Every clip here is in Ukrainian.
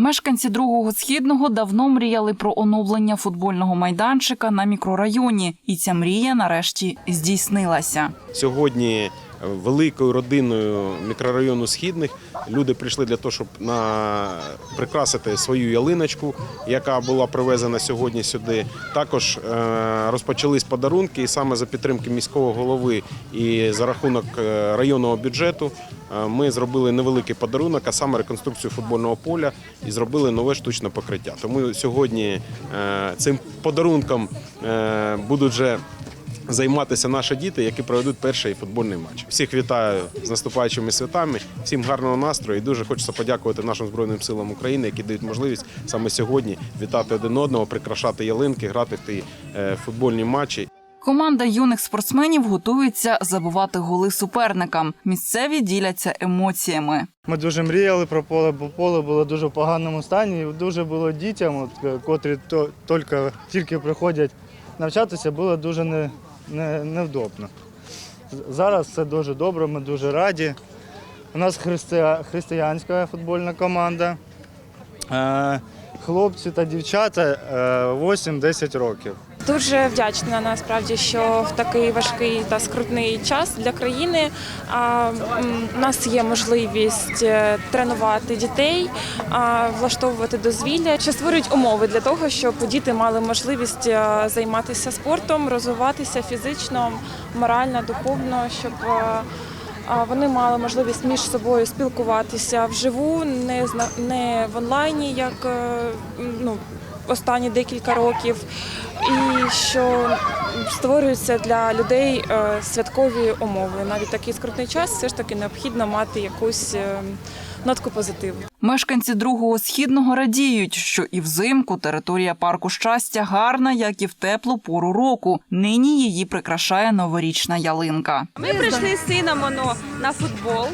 Мешканці другого східного давно мріяли про оновлення футбольного майданчика на мікрорайоні, і ця мрія нарешті здійснилася. Сьогодні великою родиною мікрорайону східних люди прийшли для того, щоб на прикрасити свою ялиночку, яка була привезена сьогодні сюди. Також е, розпочались подарунки, і саме за підтримки міського голови і за рахунок е, районного бюджету е, ми зробили невеликий подарунок, а саме реконструкцію футбольного поля і зробили нове штучне покриття. Тому сьогодні цим подарунком будуть вже займатися наші діти, які проведуть перший футбольний матч. Всіх вітаю з наступаючими святами, всім гарного настрою. І дуже хочеться подякувати нашим збройним силам України, які дають можливість саме сьогодні вітати один одного, прикрашати ялинки, грати в ті е, футбольні матчі. Команда юних спортсменів готується забивати голи суперникам. Місцеві діляться емоціями. Ми дуже мріяли про поле, бо поле було дуже в поганому стані. І дуже було дітям, от, котрі то, тільки, тільки приходять навчатися, було дуже не, не, невдобно. Зараз все дуже добре, ми дуже раді. У нас христия, християнська футбольна команда. Е, хлопці та дівчата е, 8-10 років. Дуже вдячна насправді, що в такий важкий та скрутний час для країни у нас є можливість е, тренувати дітей, влаштовувати дозвілля, що створюють умови для того, щоб діти мали можливість е, займатися спортом, розвиватися фізично, морально, духовно, щоб е, вони мали можливість між собою спілкуватися вживу, не не в онлайні, як ну, останні декілька років, і що створюються для людей е, святкові умови. Навіть такий скрутний час все ж таки необхідно мати якусь е, нотку позитиву. Мешканці другого східного радіють, що і взимку територія парку щастя гарна, як і в теплу пору року. Нині її прикрашає новорічна ялинка. Ми прийшли з сином воно на футбол.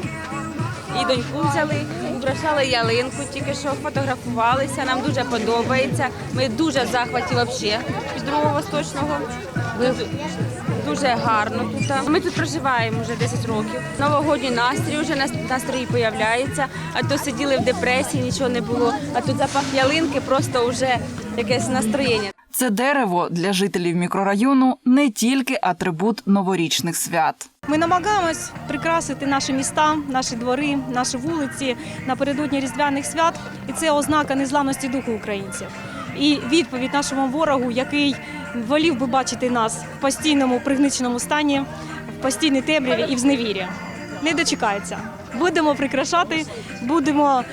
І доньку взяли, украшали ялинку, тільки що фотографувалися. Нам дуже подобається. Ми дуже в захваті взагалі від другого восточного. Дуже- гарно тут. Ми тут проживаємо вже 10 років. Новогодній настрій вже настрій появляється. А то сиділи в депресії, нічого не було. А тут запах ялинки, просто вже якесь настроєння. Це дерево для жителів мікрорайону не тільки атрибут новорічних свят. Ми намагаємось прикрасити наші міста, наші двори, наші вулиці напередодні різдвяних свят, і це ознака незламності духу українців. І відповідь нашому ворогу, який волів би бачити нас в постійному пригниченому стані, в постійній темряві і в зневірі. Не дочекається. Будемо прикрашати, будемо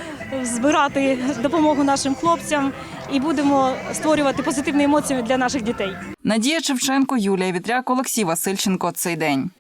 збирати допомогу нашим хлопцям і будемо створювати позитивні емоції для наших дітей. Надія Шевченко, Юлія Вітряк, Олексій Васильченко. Цей день.